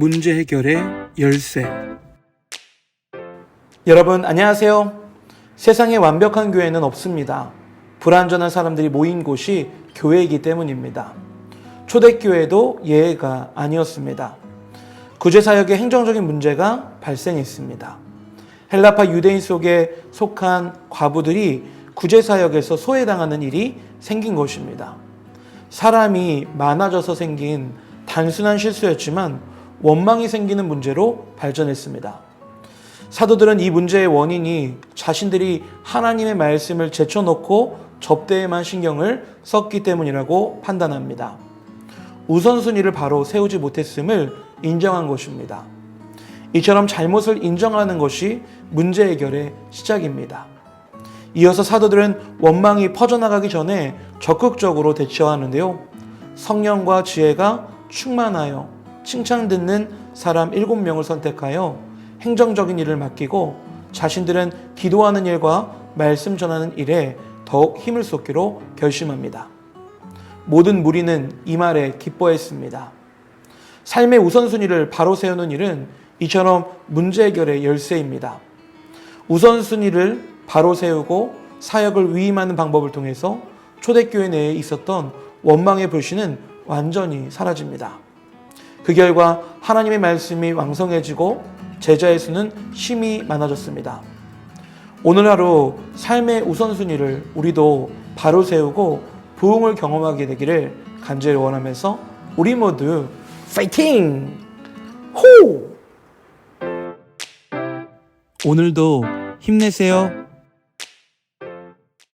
문제 해결의 열쇠. 여러분 안녕하세요. 세상에 완벽한 교회는 없습니다. 불완전한 사람들이 모인 곳이 교회이기 때문입니다. 초대교회도 예외가 아니었습니다. 구제사역의 행정적인 문제가 발생했습니다. 헬라파 유대인 속에 속한 과부들이 구제사역에서 소외당하는 일이 생긴 것입니다. 사람이 많아져서 생긴 단순한 실수였지만 원망이 생기는 문제로 발전했습니다. 사도들은 이 문제의 원인이 자신들이 하나님의 말씀을 제쳐놓고 접대에만 신경을 썼기 때문이라고 판단합니다. 우선순위를 바로 세우지 못했음을 인정한 것입니다. 이처럼 잘못을 인정하는 것이 문제 해결의 시작입니다. 이어서 사도들은 원망이 퍼져나가기 전에 적극적으로 대처하는데요. 성령과 지혜가 충만하여 칭찬 듣는 사람 7명을 선택하여 행정적인 일을 맡기고 자신들은 기도하는 일과 말씀 전하는 일에 더욱 힘을 쏟기로 결심합니다. 모든 무리는 이 말에 기뻐했습니다. 삶의 우선순위를 바로 세우는 일은 이처럼 문제 해결의 열쇠입니다. 우선순위를 바로 세우고 사역을 위임하는 방법을 통해서 초대교회 내에 있었던 원망의 불씨는 완전히 사라집니다. 그 결과 하나님의 말씀이 왕성해지고 제자의 수는 심히 많아졌습니다. 오늘 하루 삶의 우선순위를 우리도 바로 세우고 부흥을 경험하게 되기를 간절히 원하면서 우리 모두 파이팅! 호! 오늘도 힘내세요.